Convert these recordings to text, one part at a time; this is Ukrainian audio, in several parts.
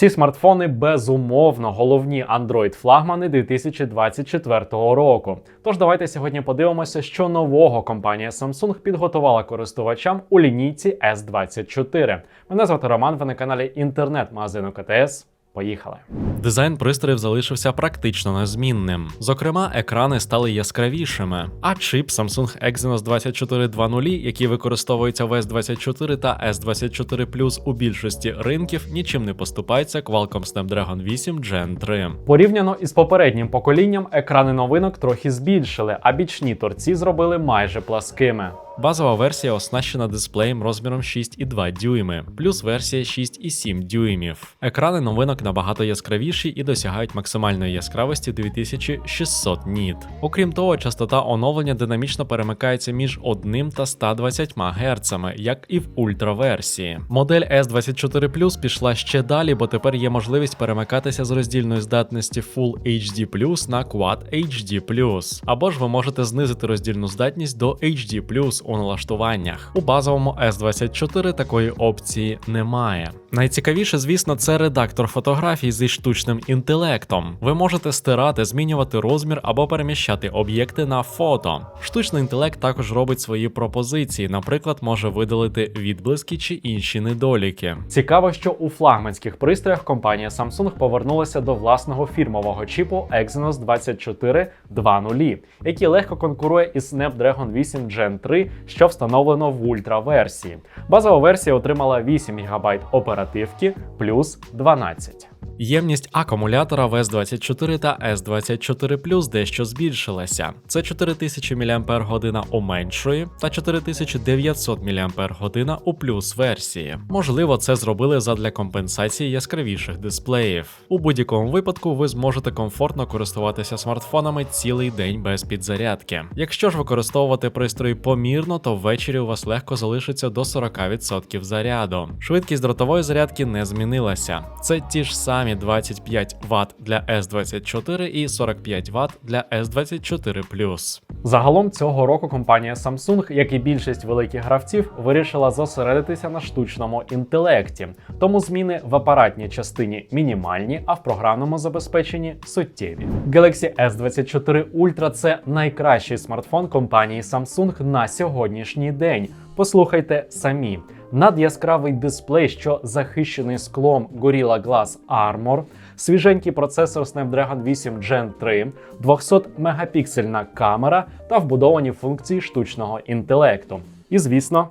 Ці смартфони безумовно головні Android-флагмани 2024 року. Тож давайте сьогодні подивимося, що нового компанія Samsung підготувала користувачам у лінійці S24. Мене звати Роман. Ви на каналі інтернет-магазину КТС. Поїхали. Дизайн пристроїв залишився практично незмінним. Зокрема, екрани стали яскравішими, а чип Samsung Exynos 2420, який використовується в S24 та S24 Plus у більшості ринків, нічим не поступається Qualcomm Snapdragon 8 Gen 3. Порівняно із попереднім поколінням, екрани новинок трохи збільшили, а бічні торці зробили майже пласкими. Базова версія оснащена дисплеєм розміром 6,2 дюйми, плюс версія 6,7 дюймів. Екрани новинок набагато яскравіші і досягають максимальної яскравості 2600 ніт. Окрім того, частота оновлення динамічно перемикається між 1 та 120 Гц, як і в ультраверсії. Модель S24 Plus пішла ще далі, бо тепер є можливість перемикатися з роздільної здатності Full HD на Quad HD або ж ви можете знизити роздільну здатність до HD у налаштуваннях. У базовому S24 такої опції немає. Найцікавіше, звісно, це редактор фотографій зі штучним інтелектом. Ви можете стирати, змінювати розмір або переміщати об'єкти на фото. Штучний інтелект також робить свої пропозиції, наприклад, може видалити відблиски чи інші недоліки. Цікаво, що у флагманських пристроях компанія Samsung повернулася до власного фірмового чіпу Exynos 2420, який легко конкурує із Snapdragon 8 Gen 3, що встановлено в ультраверсії. Базова версія отримала 8 ГБ оперативки плюс 12. Ємність акумулятора в S24 та S24 Plus дещо збільшилася. Це 4000 мАч у меншої та 4900 мАч у плюс версії. Можливо, це зробили задля компенсації яскравіших дисплеїв. У будь-якому випадку ви зможете комфортно користуватися смартфонами цілий день без підзарядки. Якщо ж використовувати пристрої помірно, то ввечері у вас легко залишиться до 40% заряду. Швидкість дротової зарядки не змінилася. Це ті ж самі 25 Вт для S24 і 45 Вт для S24 Загалом цього року компанія Samsung, як і більшість великих гравців, вирішила зосередитися на штучному інтелекті. Тому зміни в апаратній частині мінімальні, а в програмному забезпеченні суттєві. Galaxy S24 Ultra – це найкращий смартфон компанії Samsung на сьогоднішній день. Послухайте самі. Надяскравий дисплей, що захищений склом Gorilla Glass Armor, свіженький процесор Snapdragon 8 Gen 3, 200-мегапіксельна камера та вбудовані функції штучного інтелекту. І, звісно,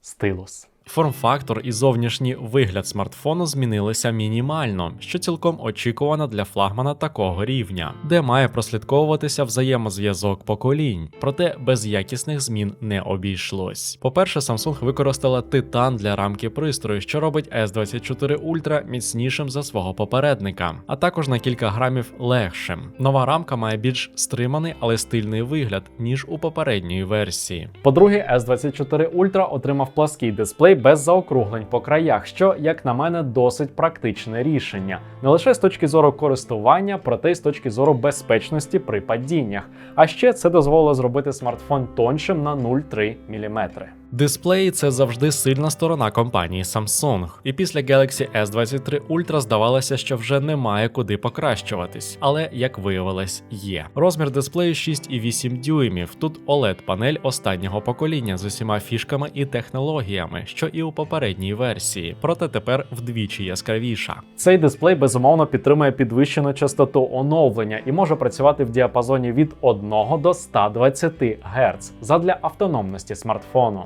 стилус. Форм-фактор і зовнішній вигляд смартфону змінилися мінімально, що цілком очікувано для флагмана такого рівня, де має прослідковуватися взаємозв'язок поколінь, проте без якісних змін не обійшлось. По-перше, Samsung використала титан для рамки пристрою, що робить S24 Ultra міцнішим за свого попередника, а також на кілька грамів легшим. Нова рамка має більш стриманий, але стильний вигляд, ніж у попередньої версії. По-друге, S24 Ultra отримав плаский дисплей без заокруглень по краях, що, як на мене, досить практичне рішення, не лише з точки зору користування, проте й з точки зору безпечності при падіннях. А ще це дозволило зробити смартфон тоншим на 0,3 мм. Дисплеї це завжди сильна сторона компанії Samsung. І після Galaxy S23 Ultra здавалося, що вже немає куди покращуватись, але як виявилось, є. Розмір дисплею 6,8 дюймів. Тут oled панель останнього покоління з усіма фішками і технологіями, що і у попередній версії, проте тепер вдвічі яскравіша. Цей дисплей безумовно підтримує підвищену частоту оновлення і може працювати в діапазоні від 1 до 120 Гц задля автономності смартфону.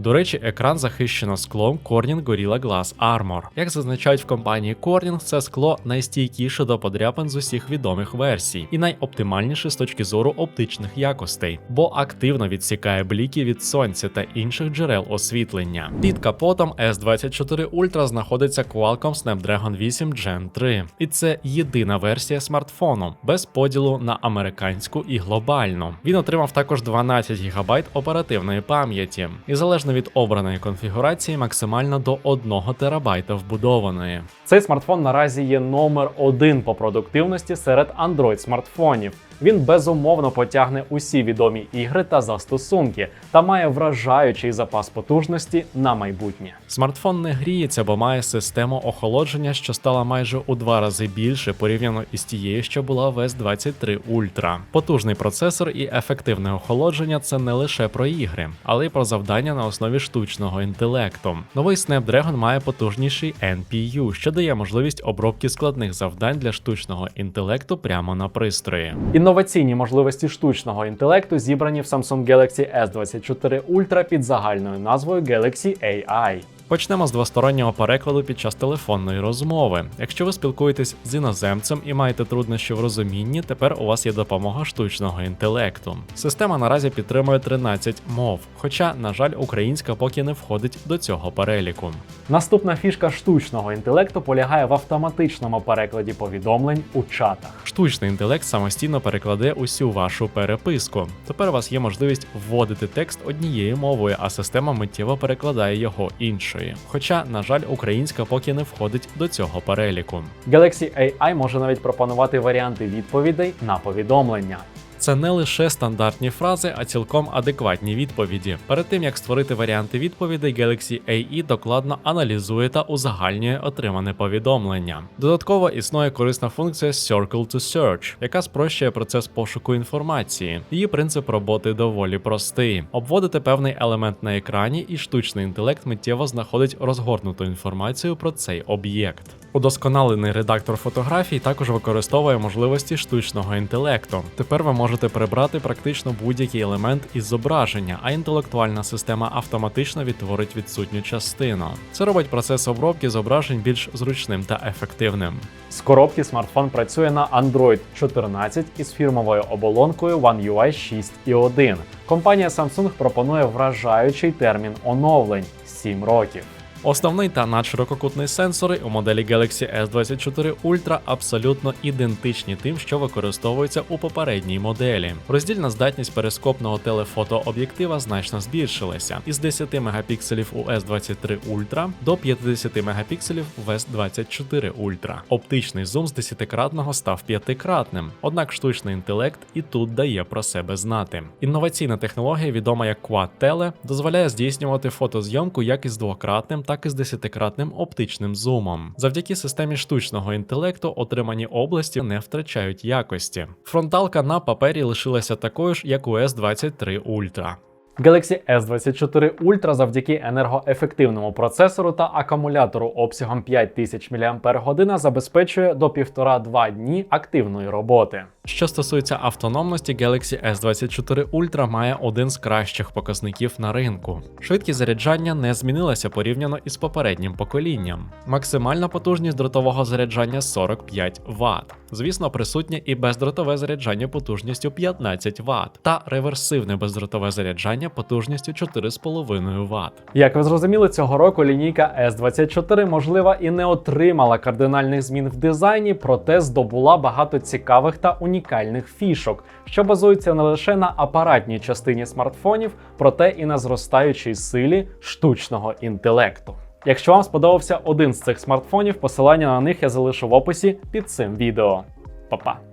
До речі, екран захищено склом Corning Gorilla Glass Armor. Як зазначають в компанії Corning, це скло найстійкіше до подряпин з усіх відомих версій і найоптимальніше з точки зору оптичних якостей, бо активно відсікає бліки від сонця та інших джерел освітлення. Під капотом S24 Ultra знаходиться Qualcomm Snapdragon 8 Gen 3, і це єдина версія смартфону без поділу на американську і глобальну. Він отримав також 12 ГБ оперативної пам'яті і залежно від обраної конфігурації максимально до 1 терабайта вбудованої. Цей смартфон наразі є номер один по продуктивності серед Android смартфонів. Він безумовно потягне усі відомі ігри та застосунки та має вражаючий запас потужності на майбутнє. Смартфон не гріється, бо має систему охолодження, що стала майже у два рази більше порівняно із тією, що була в S23 Ultra. Потужний процесор і ефективне охолодження це не лише про ігри, але й про завдання на основі штучного інтелекту. Новий Snapdragon має потужніший NPU, що дає можливість обробки складних завдань для штучного інтелекту прямо на пристрої. Інноваційні можливості штучного інтелекту зібрані в Samsung Galaxy S24 Ultra під загальною назвою Galaxy AI. Почнемо з двостороннього перекладу під час телефонної розмови. Якщо ви спілкуєтесь з іноземцем і маєте труднощі в розумінні, тепер у вас є допомога штучного інтелекту. Система наразі підтримує 13 мов, хоча, на жаль, українська поки не входить до цього переліку. Наступна фішка штучного інтелекту полягає в автоматичному перекладі повідомлень у чатах. Штучний інтелект самостійно перекладе усю вашу переписку. Тепер у вас є можливість вводити текст однією мовою, а система миттєво перекладає його іншою. Хоча, на жаль, українська поки не входить до цього переліку. Galaxy AI може навіть пропонувати варіанти відповідей на повідомлення. Це не лише стандартні фрази, а цілком адекватні відповіді. Перед тим як створити варіанти відповідей, Galaxy AI докладно аналізує та узагальнює отримане повідомлення. Додатково існує корисна функція Circle to Search, яка спрощує процес пошуку інформації. Її принцип роботи доволі простий: обводите певний елемент на екрані, і штучний інтелект миттєво знаходить розгорнуту інформацію про цей об'єкт. Удосконалений редактор фотографій також використовує можливості штучного інтелекту. Тепер ви можете прибрати практично будь-який елемент із зображення, а інтелектуальна система автоматично відтворить відсутню частину. Це робить процес обробки зображень більш зручним та ефективним. З коробки смартфон працює на Android 14 із фірмовою оболонкою One UI 6.1. Компанія Samsung пропонує вражаючий термін оновлень 7 років. Основний та надширококутний сенсори у моделі Galaxy S24 Ultra абсолютно ідентичні тим, що використовуються у попередній моделі. Роздільна здатність перископного телефотооб'єктива значно збільшилася із 10 мегапікселів у S23 Ultra до 50 мегапікселів в S24 Ultra. Оптичний зум з 10-кратного став 5-кратним, однак штучний інтелект і тут дає про себе знати. Інноваційна технологія, відома як Quad Tele, дозволяє здійснювати фотозйомку як із двократним, так і з десятикратним оптичним зумом. Завдяки системі штучного інтелекту отримані області не втрачають якості. Фронталка на папері лишилася такою ж, як у S23 Ultra. Galaxy S24 Ultra завдяки енергоефективному процесору та акумулятору обсягом 5000 мАч забезпечує до 1,5-2 дні активної роботи. Що стосується автономності, Galaxy S24 Ultra має один з кращих показників на ринку. Швидкість заряджання не змінилася порівняно із попереднім поколінням. Максимальна потужність дротового заряджання 45 Вт. Звісно, присутнє і бездротове заряджання потужністю 15 Вт та реверсивне бездротове заряджання потужністю 4,5 Вт. Як ви зрозуміли, цього року лінійка S24 можливо і не отримала кардинальних змін в дизайні, проте здобула багато цікавих та унікальних фішок, що базуються не лише на апаратній частині смартфонів, проте і на зростаючій силі штучного інтелекту. Якщо вам сподобався один з цих смартфонів, посилання на них я залишу в описі під цим відео. Па-па!